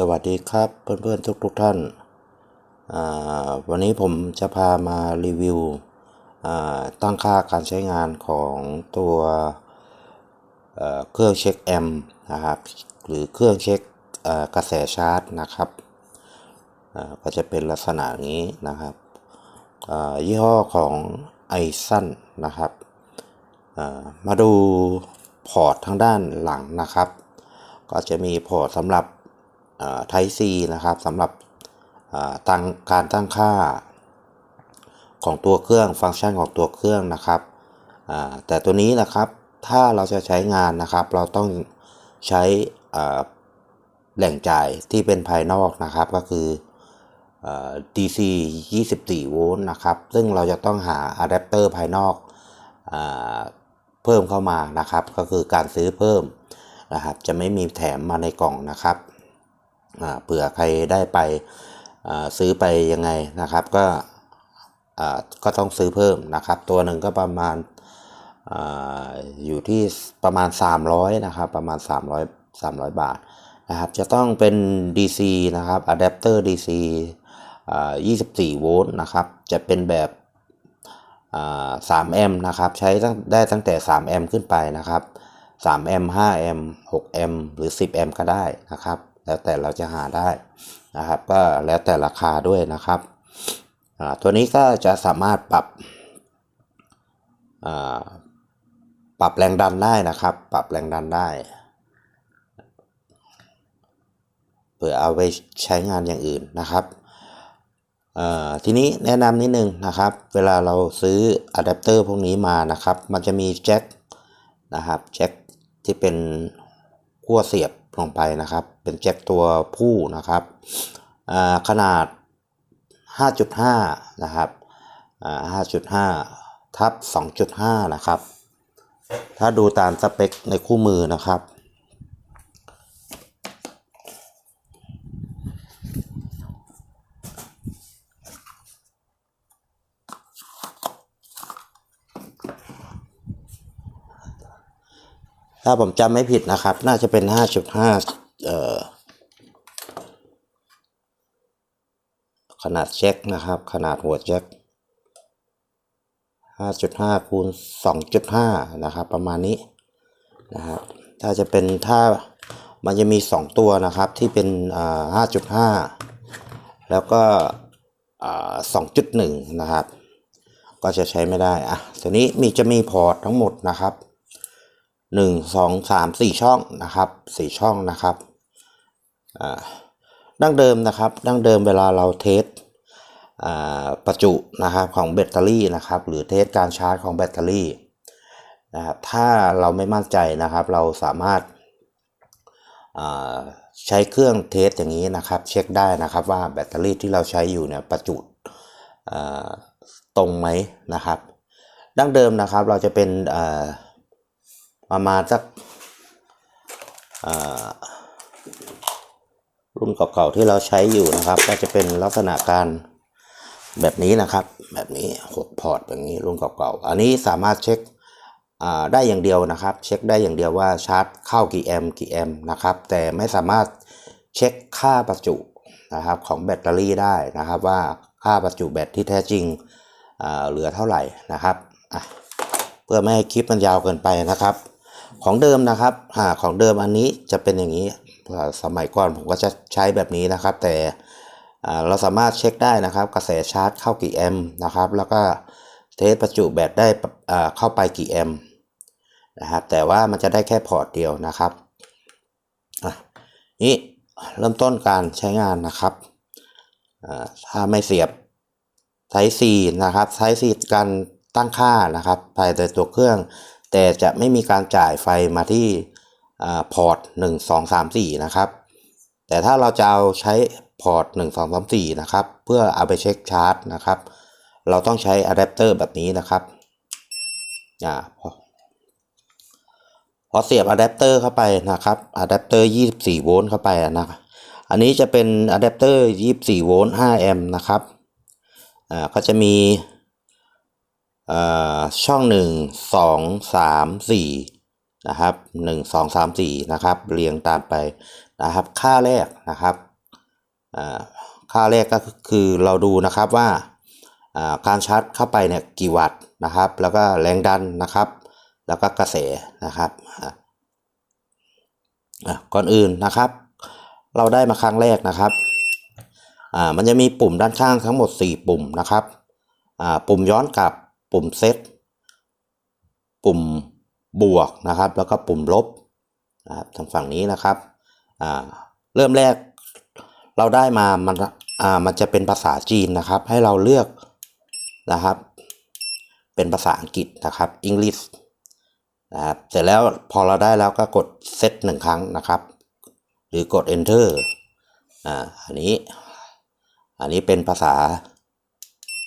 สวัสดีครับเพื่อนๆทุกๆท่านาวันนี้ผมจะพามารีวิวตั้งค่าการใช้งานของตัวเเครื่องเช็คแอมป์นะครับหรือเครื่องเช็คกระแสชาร์จนะครับก็จะเป็นลักษณะนี้นะครับยี่ห้อของไอซันนะครับามาดูพอร์ตทางด้านหลังนะครับ ก็จะมีพอร์ตสำหรับ ไทซีนะครับสำหรับตั้งการตั้งค่าของตัวเครื่องฟังก์ชันของตัวเครื่องนะครับแต่ตัวนี้นะครับถ้าเราจะใช้งานนะครับ เราต้องใช้แหล่งจ่ายที่เป็นภายนอกนะครับก็คืออ่า DC 24 โวลต์นะครับ ซึ่งเราจะต้องหาอะแดปเตอร์ภายนอกอเพิ่มเข้ามานะครับ ก็คือการซื้อเพิ่มนะครับ จะไม่มีแถมมาในกล่องนะครับ เผื่อใครได้ไปซื้อไปยังไงนะครับ ก็ก็ต้องซื้อเพิ่มนะครับ ตัวหนึ่งก็ประมาณออยู่ที่ประมาณ 300นะครับประมาณ 300 300 บาทนะครับจะต้องเป็น DC นะครับอะแดปเตอร์ DC อ่า24 โวลต์นะครับจะเป็นแบบอ่า3แอมป์นะครับใช้ได้ตั้งแต่ 3 แอมป์ขึ้นไปนะครับ3แอมป์5แอมป์6แอมป์หรือ 10 แอมป์ก็ได้นะครับ แล้วแต่เราจะหาได้นะครับ ก็แล้วแต่ราคาด้วยนะครับตัวนี้ก็จะสามารถปรับปรับแรงดันได้นะครับ ปรับแรงดันได้เผื่อเอาไปใช้งานอย่างอื่นนะครับทีนี้แนะนำนิดนึงนะครับ เวลาเราซื้ออะแดปเตอร์พวกนี้มานะครับ มันจะมีแจ็คนะครับแจ็คที่เป็นขั้วเสียบ ลงไปนะครับ เป็นแจ็คตัวผู้นะครับขนาด 5.5 นะครับ5.5 ทับ 2.5 นะครับ ถ้าดูตามสเปคในคู่มือนะครับ ถ้าผมจำไม่ผิดนะครับ น่าจะเป็น 5.5เอ่อขนาดแจ็คนะครับ ขนาดหัวแจ็ค 5.5 คูณ 2.5 นะครับ ประมาณนี้นะครับ ถ้าจะเป็นถ้ามันจะมี 2 ตัวนะครับที่เป็น 5.5 แล้วก็2.1 นะครับ ก็จะใช้ไม่ได้อะทีนี้มีจะมีพอร์ตทั้งหมดนะครับ หนึ่งสองสามสี่ช่องนะครับสี่ช่องนะครับดั้งเดิมนะครับ ดั้งเดิมเวลาเราเทสประจุนะครับของแบตเตอรี่นะครับ หรือเทสการชาร์จของแบตเตอรี่นะครับถ้าเราไม่มั่นใจนะครับ เราสามารถาใช้เครื่องเทสอย่างนี้นะครับ เช็คได้นะครับว่าแบตเตอรี่ที่เราใช้อยู่เนี่ยประจุตรงไหมนะครับ ดั้งเดิมนะครับเราจะเป็นอ่า ประมาณสักรุ่นเก่าๆที่เราใช้อยู่นะครับ ก็จะเป็นลักษณะการแบบนี้นะครับ แบบนี้หกพอร์ตแบบนี้รุ่นเก่าๆอันนี้สามารถเช็คได้อย่างเดียวนะครับ เช็คได้อย่างเดียวว่าชาร์จเข้ากี่แอมป์กี่แอมป์นะครับ แต่ไม่สามารถเช็คค่าประจุนะครับของแบตเตอรี่ได้นะครับ ว่าค่าประจุแบตที่แท้จริงเหลือเท่าไหร่นะครับเพื่อไม่ให้คลิปมันยาวเกินไปนะครับ ของเดิมนะครับอ่าของเดิมอันนี้จะเป็นอย่างนี้สมัยก่อนผมก็จะใช้แบบนี้นะครับ แต่เราสามารถเช็คได้นะครับ กระแสชาร์จเข้ากี่แอมป์นะครับ แล้วก็เทสประจุแบตได้เข้าไปกี่แอมป์นะครับแต่ว่ามันจะได้แค่พอร์ตเดียวนะครับอะนี่เริ่มต้นการใช้งานนะครับถ้าไม่เสียบไทซีนะครับไทซีการตั้งค่านะครับภายในตัวเครื่อง แต่จะไม่มีการจ่ายไฟมาที่พอร์ต 1 2 3 4 นะครับ แต่ถ้าเราจะเอาใช้พอร์ต 1 2 3 4 นะครับ เพื่อเอาไปเช็คชาร์จนะครับ เราต้องใช้อะแดปเตอร์แบบนี้นะครับอ่าพอพอเสียบอะแดปเตอร์เข้าไปนะครับอะแดปเตอร์24 โวลต์เข้าไปนะอันนี้จะเป็นอะแดปเตอร์24 โวลต์5แอมป์นะครับอ่าก็จะมี ช่องหนึ่งสองสามสี่นะครับหนึ่งสองสามสี่นะครับเรียงตามไปนะครับค่าแรกนะครับค่าแรกก็คือเราดูนะครับว่าการชาร์จเข้าไปเนี่ยกี่วัตต์นะครับ แล้วก็แรงดันนะครับ แล้วก็กระแสนะครับก่อนอื่นนะครับ เราได้มาครั้งแรกนะครับมันจะมีปุ่มด้านข้างทั้งหมด 4 ปุ่มนะครับปุ่มย้อนกลับ ปุ่มเซตปุ่มบวกนะครับ แล้วก็ปุ่มลบนะครับทางฝั่งนี้นะครับเริ่มแรกเราได้มามันมันจะเป็นภาษาจีนนะครับ ให้เราเลือกนะครับ เป็นภาษาอังกฤษนะครับ English นะครับเสร็จแล้วพอเราได้แล้วก็กดเซตหนึ่งครั้งนะครับ หรือกด enter อ่าอันนี้ อันนี้เป็นภาษา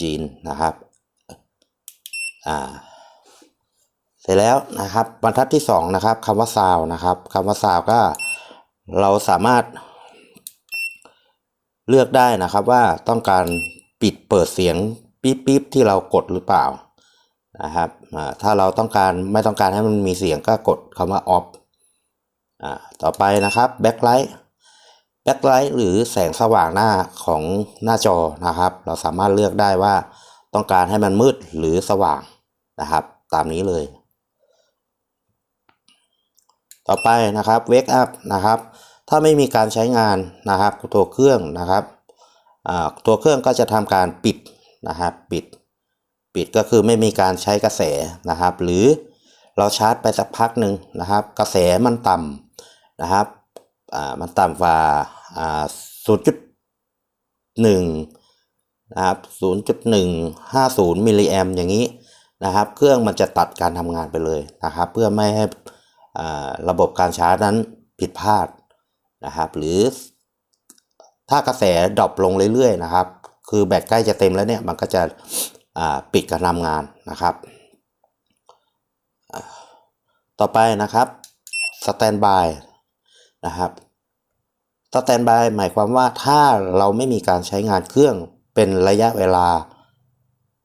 จีนนะครับ อ่าเสร็จแล้วนะครับบรรทัดที่สองนะครับคำว่า sound นะครับคำว่า sound ก็เราสามารถเลือกได้นะครับว่าต้องการปิดเปิดเสียงปิ๊บปิ๊บที่เรากดหรือเปล่านะครับถ้าเราต้องการไม่ต้องการให้มันมีเสียงก็กดคำว่า off อ่าต่อไปนะครับ backlight backlight หรือแสงสว่างหน้าของหน้าจอนะครับ เราสามารถเลือกได้ว่าต้องการให้มันมืดหรือสว่าง นะครับ ตามนี้เลย ต่อไปนะครับ wake up นะครับ ถ้าไม่มีการใช้งานนะครับตัวเครื่องนะครับตัวเครื่องก็จะทำการปิดนะครับปิด ปิดก็คือไม่มีการใช้กระแสนะครับ หรือเราชาร์จไปสักพักหนึ่งนะครับ กระแสมันต่ำนะครับมันต่ำกว่าอ่า0.1นะครับ0.150มิลลิแอมอย่างนี้ นะครับ เครื่องมันจะตัดการทำงานไปเลยนะครับ เพื่อไม่ให้ระบบการชาร์จนั้นผิดพลาดนะครับ หรือถ้ากระแสดรอปลงเรื่อยๆนะครับ คือแบตใกล้จะเต็มแล้วเนี่ยมันก็จะปิดการทำงานนะครับ ต่อไปนะครับสแตนบายนะครับสแตนบายหมายความว่าถ้าเราไม่มีการใช้งานเครื่องเป็นระยะเวลา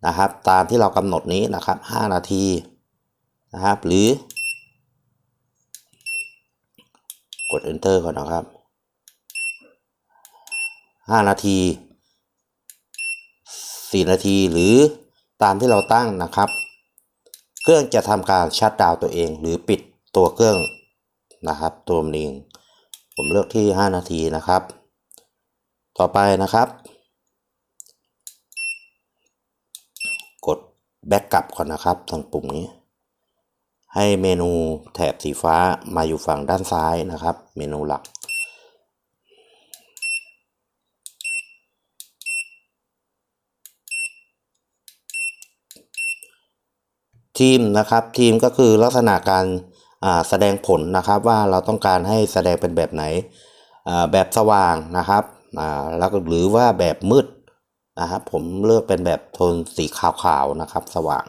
นะครับ ตามที่เรากำหนดนี้นะครับ 5 นาทีนะครับ หรือกด enter ก่อนนะครับ 5 นาที 4 นาทีหรือตามที่เราตั้งนะครับ เครื่องจะทำการชัดดาวตัวเอง หรือปิดตัวเครื่องนะครับ ตัวมันเองผมเลือกที่ 5 นาทีนะครับ ต่อไปนะครับ กด แบ็กกลับก่อนนะครับทางปุ่มนี้ ให้เมนูแถบสีฟ้ามาอยู่ฝั่งด้านซ้ายนะครับ เมนูหลัก ทีมนะครับทีมก็คือลักษณะการแสดงผลนะครับว่าเราต้องการให้แสดงเป็นแบบไหนแบบสว่างนะครับแล้วก็หรือว่าแบบมืด นะครับผมเลือกเป็นแบบโทนสีขาวๆนะครับ สว่าง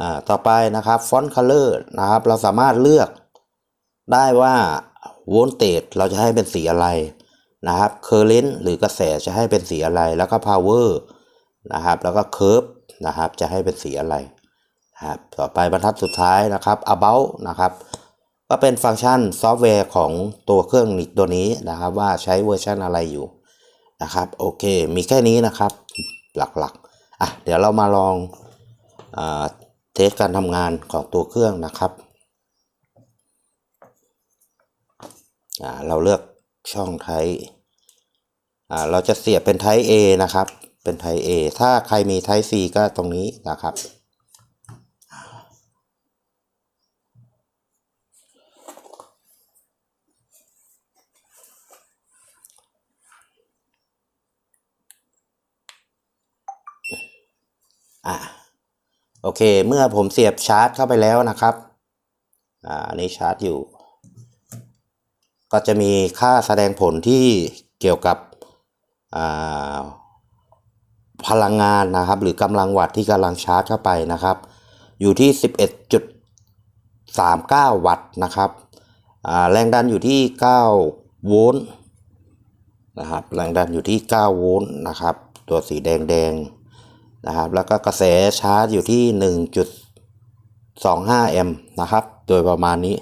อ่าต่อไปนะครับฟอนต์คัลเลอร์นะครับ เราสามารถเลือกได้ว่าโวลเตจเราจะให้เป็นสีอะไรนะครับเคอร์เรนต์หรือกระแสจะให้เป็นสีอะไร แล้วก็พาวเวอร์นะครับแล้วก็เคิร์ฟนะครับจะให้เป็นสีอะไรนะครับต่อไปบรรทัดสุดท้ายนะครับ about นะครับ ก็เป็นฟังก์ชันซอฟต์แวร์ของตัวเครื่องตัวนี้นะครับ ว่าใช้เวอร์ชันอะไรอยู่นะครับโอเคมีแค่นี้นะครับหลักๆอะเดี๋ยวเรามาลองอเทสการทำงานของตัวเครื่องนะครับอ่าเราเลือกช่องไทยอ่าเราจะเสียบเป็นไท p ์ A นะครับ เป็นไท p ์ A ถ้าใครมีไท p ์ C ก็ตรงนี้นะครับ อะโอเค เมื่อผมเสียบชาร์จเข้าไปแล้วนะครับ อ่านี้ชาร์จอยู่ ก็จะมีค่าแสดงผลที่เกี่ยวกับอ่าพลังงานนะครับ หรือกำลังวัตต์ที่กำลังชาร์จเข้าไปนะครับ อยู่ที่ 11.39 วัตต์นะครับแรงดันอยู่ที่ 9 โวลต์นะครับแรงดันอยู่ที่ 9 โวลต์นะครับ ตัวสีแดงแดง นะครับแล้วก็กระแสชาร์จอยู่ที่ 1.25แอมป์นะครับ โดยประมาณนี้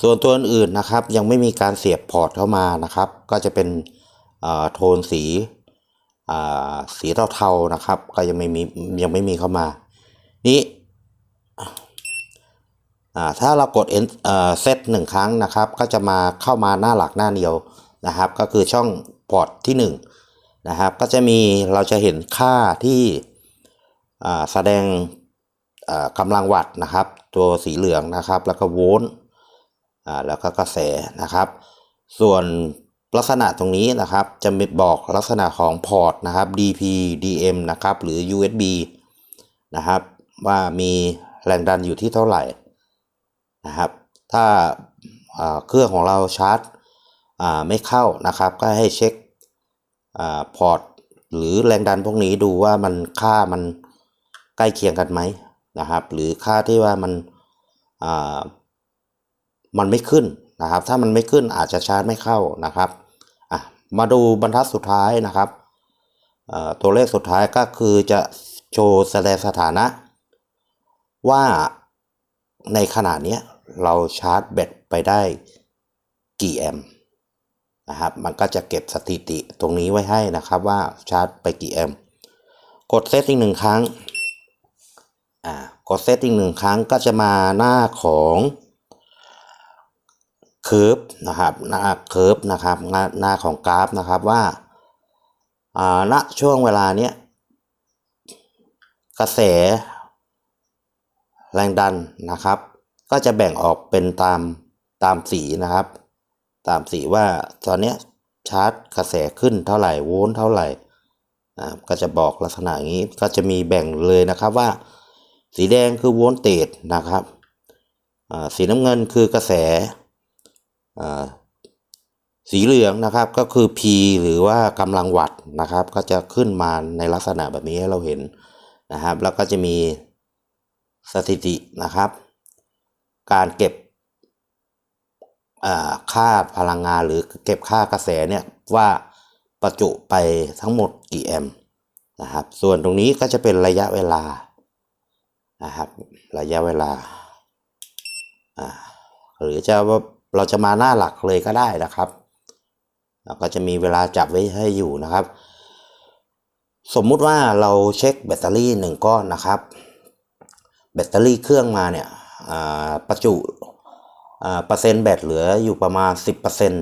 ส่วนตัวอื่นนะครับยังไม่มีการเสียบพอร์ตเข้ามานะครับ ก็จะเป็นโทนสีสีเทาๆนะครับ ก็ยังไม่มียังไม่มีเข้ามา นี้อ่ถ้าเรากด N เซตหนึ่งครั้งนะครับ ก็จะมาเข้ามาหน้าหลักหน้าเดียวนะครับ ก็คือช่องพอร์ตที่ห นะครับ ก็จะมีเราจะเห็นค่าที่แสดงกำลังวัตต์นะครับ ตัวสีเหลืองนะครับ แล้วก็โวลต์แล้วก็กระแสนะครับ ส่วนลักษณะตรงนี้นะครับจะบอกลักษณะของพอร์ตนะครับ DP DM นะครับหรือ USB นะครับ ว่ามีแรงดันอยู่ที่เท่าไหร่นะครับ ถ้าเครื่องของเราชาร์จไม่เข้านะครับ ก็ให้เช็ค พอร์ตหรือแรงดันพวกนี้ดูว่ามันค่ามันใกล้เคียงกันไหมนะครับ หรือค่าที่ว่ามันมันไม่ขึ้นนะครับ ถ้ามันไม่ขึ้นอาจจะชาร์จไม่เข้านะครับอะมาดูบรรทัดสุดท้ายนะครับตัวเลขสุดท้ายก็คือจะโชว์แสดงสถานะ ว่าในขณะนี้เราชาร์จแบตไปได้กี่แอมป์ นะครับ มันก็จะเก็บสถิติตรงนี้ไว้ให้นะครับว่าชาร์จไปกี่แอมป์กดเซตอีกหนึ่งครั้งอ่ากดเซตอีกหนึ่งครั้งก็จะมาหน้าของเคิร์ฟนะครับหน้าเคิร์ฟนะครับหน้าหน้าของกราฟนะครับว่าอ่าณช่วงเวลาเนี้ยกระแสแรงดันนะครับ ก็จะแบ่งออกเป็นตามตามสีนะครับ ตามสีว่าตอนเนี้ยชาร์จกระแสขึ้นเท่าไหร่โวลต์เท่าไหร่นะก็จะบอกลักษณะอย่างนี้ก็จะมีแบ่งเลยนะครับว่า สีแดงคือโวลต์เตจนะครับสีน้ำเงินคือกระแสสีเหลืองนะครับก็คือ P หรือว่ากำลังวัตต์นะครับ ก็จะขึ้นมาในลักษณะแบบนี้ให้เราเห็นนะครับ แล้วก็จะมีสถิตินะครับ การเก็บ ค่าพลังงานหรือเก็บค่ากระแสเนี่ยว่าประจุไปทั้งหมดกี่แอมป์นะครับ ส่วนตรงนี้ก็จะเป็นระยะเวลานะครับ ระยะเวลาหรือจะว่าเราจะมาหน้าหลักเลยก็ได้นะครับแล้วก็จะมีเวลาจับไว้ให้อยู่นะครับ สมมุติว่าเราเช็คแบตเตอรี่หนึ่งก้อนนะครับ แบตเตอรี่เครื่องมาเนี่ยประจุ เปอร์เซ็นต์แบตเหลืออยู่ประมาณ 10%น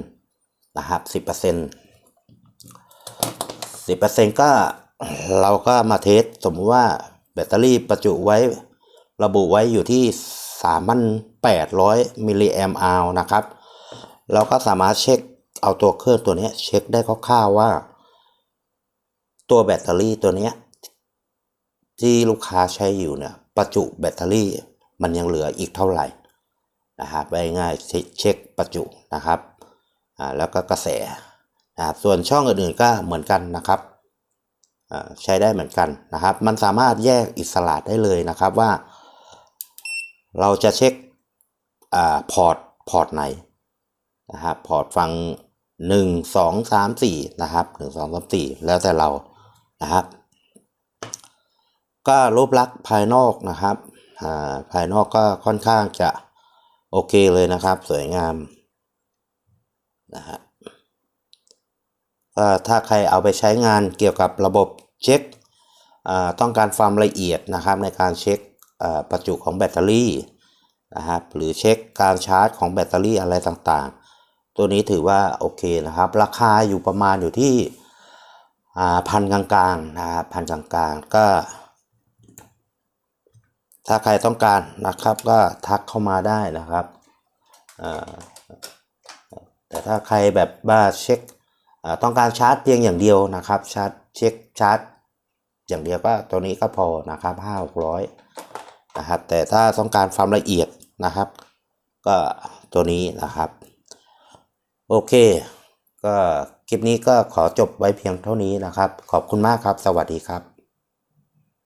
ะครับ 10% 10%ก็เราก็มาเทสสมมติว่าแบตเตอรี่ประจุไว้ระบุไว้อยู่ที่ 3,800 มิลลิแอมป์อานะครับ เราก็สามารถเช็คเอาตัวเครื่องตัวนี้เช็คได้คร่าวๆว่า ตัวแบตเตอรี่ตัวนี้ที่ลูกค้าใช้อยู่เนี่ยประจุแบตเตอรี่มันยังเหลืออีกเท่าไหร่ นะครับไปง่ายเช็คประจุนะครับอ่าแล้วก็กระแสนะครับส่วนช่องอื่นๆก็เหมือนกันนะครับอ่าใช้ได้เหมือนกันนะครับ มันสามารถแยกอิสระได้เลยนะครับว่า เราจะเช็คอ่าพอร์ตพอร์ตไหนนะครับพอร์ตฟังหนึ่งสองสามสี่นะครับหนึ่งสองสามสี่แล้วแต่เรานะครับ ก็รูปลักษณ์ภายนอกนะครับอ่าภายนอกก็ค่อนข้างจะ โอเคเลยนะครับ สวยงามนะฮะถ้าใครเอาไปใช้งานเกี่ยวกับระบบเช็คต้องการความละเอียดนะครับในการเช็คประจุของแบตเตอรี่นะครับหรือเช็คการชาร์จของแบตเตอรี่อะไรต่างๆ ตัวนี้ถือว่าโอเคนะครับ ราคาอยู่ประมาณอยู่ที่พันกลางๆนะครับพันกลางๆก็ ถ้าใครต้องการนะครับก็ทักเข้ามาได้นะครับแต่ถ้าใครแบบว่าเช็คต้องการชาร์จเพียงอย่างเดียวนะครับชาร์จเช็คชาร์จ อย่างเดียวก็ตัวนี้ก็พอนะครับห้าหกร้อยนะครับแต่ถ้าต้องการความละเอียดนะครับ ก็ตัวนี้นะครับ โอเค ก็คลิปนี้ก็ขอจบไว้เพียงเท่านี้นะครับ ขอบคุณมากครับ สวัสดีครับ